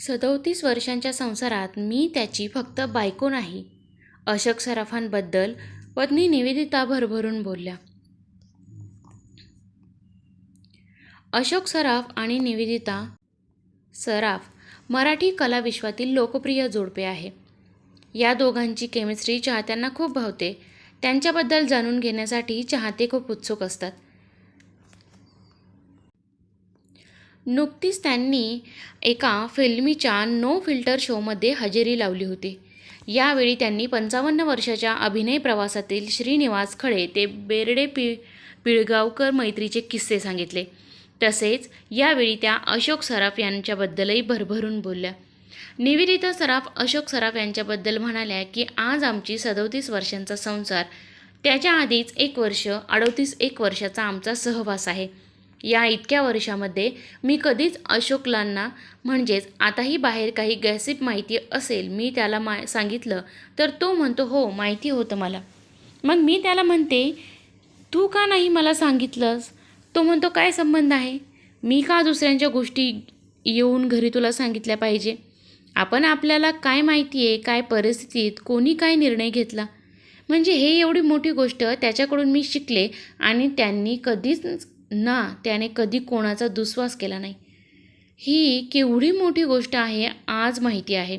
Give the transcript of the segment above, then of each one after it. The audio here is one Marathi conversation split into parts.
सदोतीस वर्षांच्या संसारात मी त्याची फक्त बायको नाही. अशोक सराफांबद्दल पत्नी निवेदिता भरभरून बोलल्या. अशोक सराफ आणि निवेदिता सराफ मराठी कलाविश्वातील लोकप्रिय जोडपे आहे. या दोघांची केमिस्ट्री चाहत्यांना खूप भावते. त्यांच्याबद्दल जाणून घेण्यासाठी चाहते खूप उत्सुक असतात. नुकतीच त्यांनी एका फिल्मीच्या नो फिल्टर शोमध्ये हजेरी लावली होती. यावेळी त्यांनी पंचावन्न वर्षाच्या अभिनय प्रवासातील श्रीनिवास खळे ते बेर्डे पि पिळगावकर मैत्रीचे किस्से सांगितले. तसेच यावेळी त्या अशोक सराफ यांच्याबद्दलही भरभरून बोलल्या. निवेदिता सराफ अशोक सराफ यांच्याबद्दल म्हणाल्या की आज आमची सदोतीस वर्षांचा संसार त्याच्या आधीच एक वर्ष अडोतीस एक वर्षाचा आमचा सहवास आहे. या इतक्या वर्षामध्ये मी कधीच अशोकलांना म्हणजेच आताही बाहेर काही गॅसिप माहिती असेल मी त्याला मा सांगितलं तर तो म्हणतो हो माहिती होतं मला. मग मी त्याला म्हणते तू का नाही मला सांगितलंस? तो म्हणतो काय संबंध आहे? मी का दुसऱ्यांच्या गोष्टी येऊन घरी तुला सांगितल्या पाहिजे? आपण आपल्याला काय माहिती आहे? काय परिस्थितीत? कोणी काय निर्णय घेतला? म्हणजे हे एवढी मोठी गोष्ट त्याच्याकडून मी शिकले आणि त्यांनी कधीच ना त्याने कधी कोणाचा दुस्वास केला नाही. ही केवढी मोठी गोष्ट आहे आज माहिती आहे.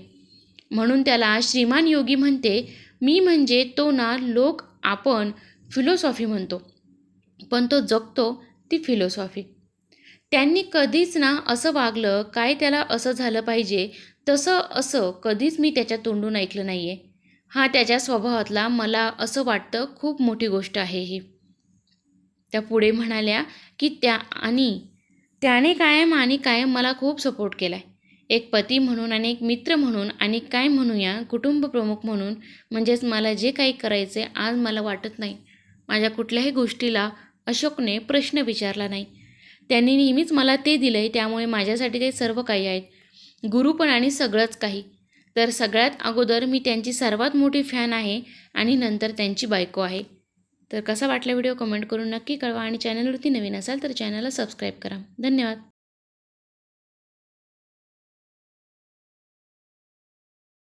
म्हणून त्याला श्रीमान योगी म्हणते मी म्हणजे तो ना लोक आपण फिलॉसॉफी म्हणतो. पण तो जगतो ती फिलॉसॉफी त्यांनी कधीच ना असं वागलं काय त्याला असं झालं पाहिजे तसं असं कधीच मी त्याच्या तोंडून ऐकलं नाही आहे हा त्याच्या स्वभावातला मला असं वाटतं खूप मोठी गोष्ट आहे ही. त्या पुढे म्हणाल्या की त्या आणि त्याने कायम आणि कायम मला खूप सपोर्ट केला आहे एक पती म्हणून आणि एक मित्र म्हणून आणि काय म्हणूया कुटुंब प्रमुख म्हणून म्हणजेच मला जे काही करायचं आहे आज मला वाटत नाही. माझ्या कुठल्याही गोष्टीला अशोकने प्रश्न विचारला नाही. त्यांनी नेहमीच मला ते दिलं आहे त्यामुळे माझ्यासाठी ते सर्व काही आहेत. गुरु पण आणि सगळंच काही. तर सगळ्यात अगोदर मी त्यांची सर्वात मोठी फॅन आहे आणि नंतर त्यांची बायको आहे. तर कसा वाटला व्हिडिओ कमेंट करून नक्की कळवा आणि चॅनलवरती नवीन असाल तर चॅनलला सबस्क्राईब करा. धन्यवाद.